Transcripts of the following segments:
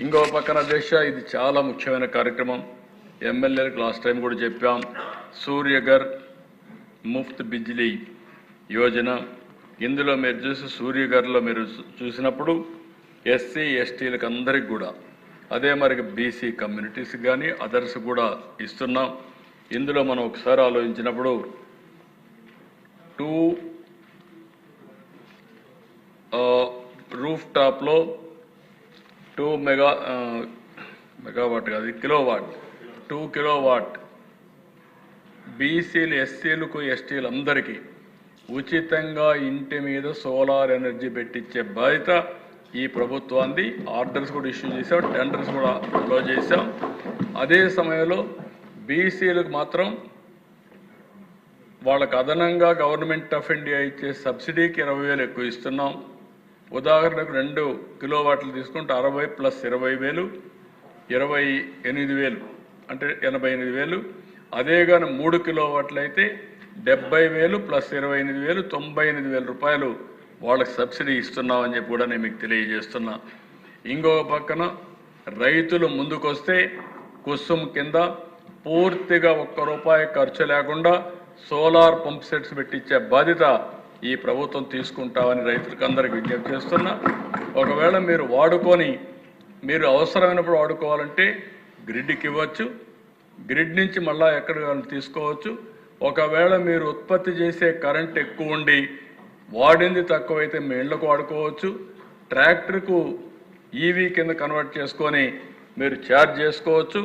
ఇంకో పక్కన దేశ ఇది చాలా ముఖ్యమైన కార్యక్రమం. ఎమ్మెల్యేలకు లాస్ట్ టైం కూడా చెప్పాం. సూర్యగర్ ముఫ్త్ బిజ్లీ యోజన. ఇందులో మీరు చూసి సూర్యగర్లో మీరు చూసినప్పుడు ఎస్సీ ఎస్టీలకు అందరికి కూడా అదే మరి బీసీ కమ్యూనిటీస్ కానీ అదర్స్ కూడా ఇస్తున్నాం. ఇందులో మనం ఒకసారి ఆలోచించినప్పుడు టూ రూఫ్ టాప్లో టూ మెగా మెగావాట్ కాదు kilowatt two kilowatt బీసీలు ఎస్సీలకు ఎస్టీలు అందరికీ ఉచితంగా ఇంటి మీద సోలార్ ఎనర్జీ పెట్టించే బాధ్యత ఈ ప్రభుత్వాన్ని ఆర్డర్స్ కూడా ఇష్యూ చేసాం టెండర్స్ కూడా అలో చేశాం. అదే సమయంలో బీసీలకు మాత్రం వాళ్ళకు అదనంగా గవర్నమెంట్ ఆఫ్ ఇండియా ఇచ్చే సబ్సిడీకి ఇరవై వేలు ఎక్కువ ఇస్తున్నాం. ఉదాహరణకు రెండు కిలో వాట్లు తీసుకుంటే అరవై ప్లస్ ఇరవై వేలు ఇరవై ఎనిమిది వేలు అంటే ఎనభై ఎనిమిది వేలు. అదే కానీ మూడు కిలో వాట్లు అయితే డెబ్బై వేలు ప్లస్ ఇరవై ఎనిమిది వేలు తొంభై ఎనిమిది వేల రూపాయలు వాళ్ళకి సబ్సిడీ ఇస్తున్నామని చెప్పి కూడా నేను మీకు తెలియజేస్తున్నా. ఇంకొక పక్కన రైతులు ముందుకొస్తే కుసుమ్ కింద పూర్తిగా ఒక్క రూపాయి ఖర్చు లేకుండా సోలార్ పంప్ సెట్స్ పెట్టించే బాధ్యత ఈ ప్రభుత్వం తీసుకుంటామని రైతులకు అందరికి విజ్ఞప్తి చేస్తున్నా. ఒకవేళ మీరు వాడుకొని మీరు అవసరమైనప్పుడు వాడుకోవాలంటే గ్రిడ్కి ఇవ్వచ్చు. గ్రిడ్ నుంచి మళ్ళా ఎక్కడ తీసుకోవచ్చు. ఒకవేళ మీరు ఉత్పత్తి చేసే కరెంట్ ఎక్కువ ఉండి వాడింది తక్కువైతే మీ ఇళ్ళకు వాడుకోవచ్చు. ట్రాక్టర్కు ఈవీ కింద కన్వర్ట్ చేసుకొని మీరు ఛార్జ్ చేసుకోవచ్చు.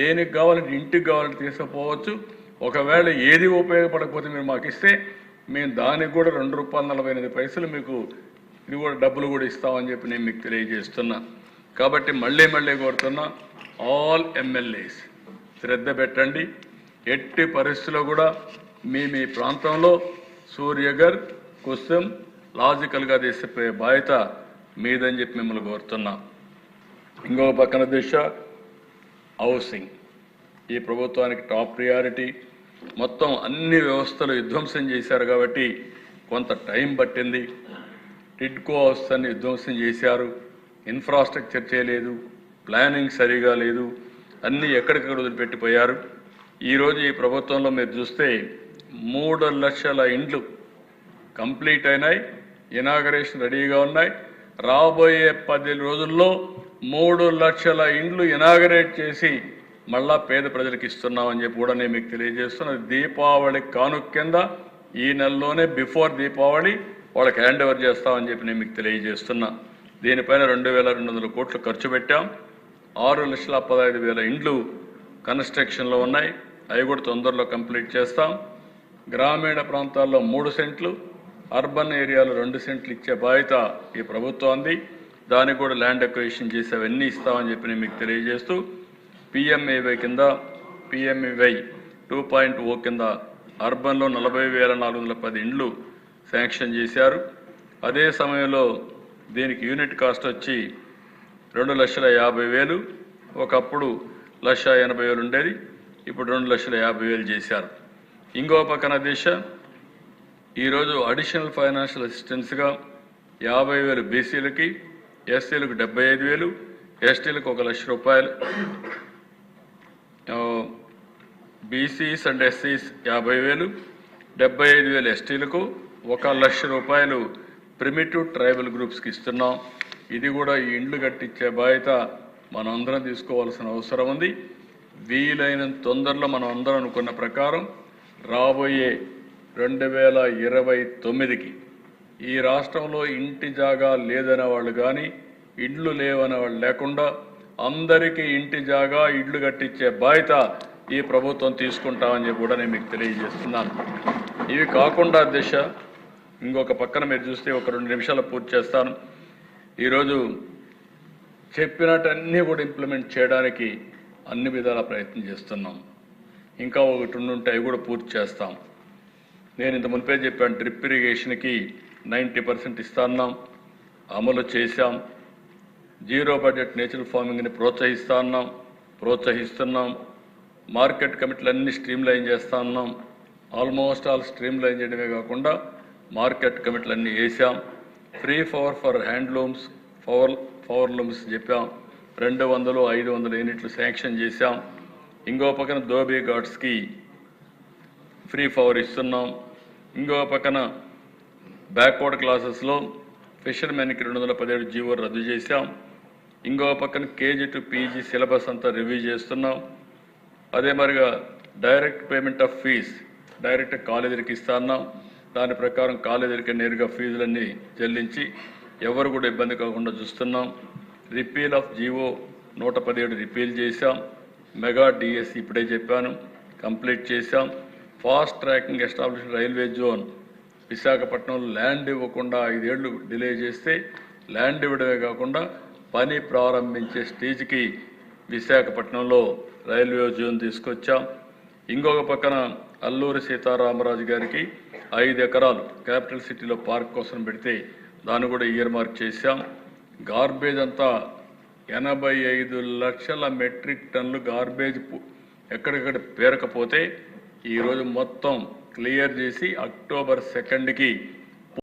దేనికి కావాలంటే ఇంటికి కావాలంటే తీసుకుపోవచ్చు. ఒకవేళ ఏది ఉపయోగపడకపోతే మీరు మాకు ఇస్తే మేము దానికి కూడా రెండు రూపాయల నలభై ఎనిమిది పైసలు మీకు ఇది కూడా డబ్బులు కూడా ఇస్తామని చెప్పి నేను మీకు తెలియజేస్తున్నా. కాబట్టి మళ్ళీ మళ్ళీ కోరుతున్నా ఆల్ ఎమ్మెల్యేస్ శ్రద్ధ పెట్టండి. ఎట్టి పరిస్థితుల్లో కూడా మీ మీ ప్రాంతంలో సూర్యగర్ కుస్సం లాజికల్గా తీసిపోయే బాధ్యత మీదని చెప్పి మిమ్మల్ని కోరుతున్నా. ఇంకో పక్కన దిశ హౌసింగ్. ఈ ప్రభుత్వానికి టాప్ ప్రియారిటీ. మొత్తం అన్ని వ్యవస్థలు విధ్వంసం చేశారు కాబట్టి కొంత టైం పట్టింది. టిడ్కో వ్యవస్థని విధ్వంసం చేశారు. ఇన్ఫ్రాస్ట్రక్చర్ చేయలేదు. ప్లానింగ్ సరిగా లేదు. అన్నీ ఎక్కడికక్కడ వదిలిపెట్టిపోయారు. ఈరోజు ఈ ప్రభుత్వంలో మీరు చూస్తే మూడు లక్షల ఇండ్లు కంప్లీట్ అయినాయి. ఇనాగరేషన్ రెడీగా ఉన్నాయి. రాబోయే పది రోజుల్లో మూడు లక్షల ఇండ్లు ఇనాగరేట్ చేసి మళ్ళా పేద ప్రజలకు ఇస్తున్నామని చెప్పి కూడా నేను మీకు తెలియజేస్తున్నా. దీపావళి కానుక కింద ఈ నెలలోనే బిఫోర్ దీపావళి వాళ్ళకి హ్యాండ్ ఓవర్ చేస్తామని చెప్పి నేను మీకు తెలియజేస్తున్నా. దీనిపైన రెండు వేల రెండు వందల కోట్లు ఖర్చు పెట్టాం. ఆరు లక్షల పదహైదు వేల ఇండ్లు కన్స్ట్రక్షన్లో ఉన్నాయి. అవి కూడా తొందరలో కంప్లీట్ చేస్తాం. గ్రామీణ ప్రాంతాల్లో మూడు సెంట్లు అర్బన్ ఏరియాలో రెండు సెంట్లు ఇచ్చే బాధ్యత ఈ ప్రభుత్వం ఉంది. దానికి కూడా ల్యాండ్ అక్విజిషన్ చేసి అవన్నీ ఇస్తామని చెప్పి నేను మీకు తెలియజేస్తూ పిఎంఏవై కింద పిఎంఈవై టూ పాయింట్ ఓ కింద అర్బన్లో నలభై వేల నాలుగు వందల పది ఇండ్లు శాంక్షన్ చేశారు. అదే సమయంలో దీనికి యూనిట్ కాస్ట్ వచ్చి రెండు లక్షల యాభై వేలు. ఒకప్పుడు లక్ష ఎనభై వేలు ఉండేది ఇప్పుడు రెండు లక్షల యాభై వేలు చేశారు. ఇంకో పక్కన దిశ ఈరోజు అడిషనల్ ఫైనాన్షియల్ అసిస్టెన్స్గా యాభై వేలు బీసీలకి ఎస్సీలకు డెబ్బై ఐదు వేలు ఎస్టీలకు ఒక లక్ష రూపాయలు. బీసీస్ అండ్ ఎస్సీస్ యాభై వేలు డెబ్బై ఐదు వేలు ఎస్టీలకు ఒక లక్ష రూపాయలు ప్రిమిటివ్ ట్రైబల్ గ్రూప్స్కి ఇస్తున్నాం. ఇది కూడా ఈ ఇండ్లు కట్టించే బాధ్యత మనందరం తీసుకోవాల్సిన అవసరం ఉంది. వీలైనంత తొందరలో మనం అందరం అనుకున్న ప్రకారం రాబోయే రెండు వేల ఇరవై తొమ్మిదికి ఈ రాష్ట్రంలో ఇంటి జాగా లేదనే వాళ్ళు కానీ ఇండ్లు లేవనే వాళ్ళు లేకుండా అందరికీ ఇంటి జాగా ఇళ్ళు కట్టించే బాధ్యత ఈ ప్రభుత్వం తీసుకుంటామని చెప్పి కూడా నేను మీకు తెలియజేస్తున్నాను. ఇవి కాకుండా దిశ ఇంకొక పక్కన మీరు చూస్తే ఒక రెండు నిమిషాలు పూర్తి చేస్తాను. ఈరోజు చెప్పినట్టన్నీ కూడా ఇంప్లిమెంట్ చేయడానికి అన్ని విధాల ప్రయత్నం చేస్తున్నాం. ఇంకా ఒకటి ఉంటే అవి కూడా పూర్తి చేస్తాం. నేను ఇంత మునిపే చెప్పాను డ్రిప్ ఇరిగేషన్కి నైంటీ పర్సెంట్ ఇస్తున్నాం అమలు చేశాం. జీరో బడ్జెట్ నేచురల్ ఫార్మింగ్ని ప్రోత్సహిస్తా ఉన్నాం ప్రోత్సహిస్తున్నాం. మార్కెట్ కమిటీలన్నీ స్ట్రీమ్లైన్ స్ట్రీమ్ లైన్ చేస్తా ఉన్నాం. ఆల్మోస్ట్ ఆల్ స్ట్రీమ్ లైన్ చేయడమే కాకుండా మార్కెట్ కమిటీలన్నీ వేసాం free power for handlooms power power looms చెప్పాం. రెండు వందలు ఐదు వందల యూనిట్లు శాంక్షన్ చేశాం. ఇంకో పక్కన దోబీ ఘాట్స్కి ఫ్రీ పవర్ ఇస్తున్నాం. ఇంకో పక్కన బ్యాక్వర్డ్ క్లాసెస్లో ఫిషర్మెన్కి రెండు వందల పదిహేడు జీవో రద్దు చేశాం. ఇంకో పక్కన కేజీ టు పీజీ సిలబస్ అంతా రివ్యూ చేస్తున్నాం. అదే మరిగా direct payment of fees direct కాలేజీకి ఇస్తా అన్నాం. దాని ప్రకారం కాలేజీలకి నేరుగా ఫీజులన్నీ చెల్లించి ఎవరు కూడా ఇబ్బంది కాకుండా చూస్తున్నాం. రిపీల్ ఆఫ్ జీవో నూట పదిహేడు రిపీల్ చేశాం. మెగా డిఎస్ ఇప్పుడే చెప్పాను. కంప్లీట్ చేశాం. Fast tracking establish railway zone Visakhapatnam land ఇవ్వకుండా ఐదేళ్ళు డిలే చేస్తే ల్యాండ్ ఇవ్వడమే కాకుండా పని ప్రారంభించే స్టేజ్కి విశాఖపట్నంలో రైల్వే జోన్ తీసుకొచ్చాం. ఇంకొక పక్కన అల్లూరి సీతారామరాజు గారికి ఐదు ఎకరాలు క్యాపిటల్ సిటీలో పార్క్ కోసం పెడితే దాన్ని కూడా ఇయర్ మార్క్ చేశాం. గార్బేజ్ అంతా ఎనభై ఐదు లక్షల మెట్రిక్ టన్నులు గార్బేజ్ ఎక్కడెక్కడ పేరకపోతే ఈరోజు మొత్తం క్లియర్ చేసి అక్టోబర్ సెకండ్కి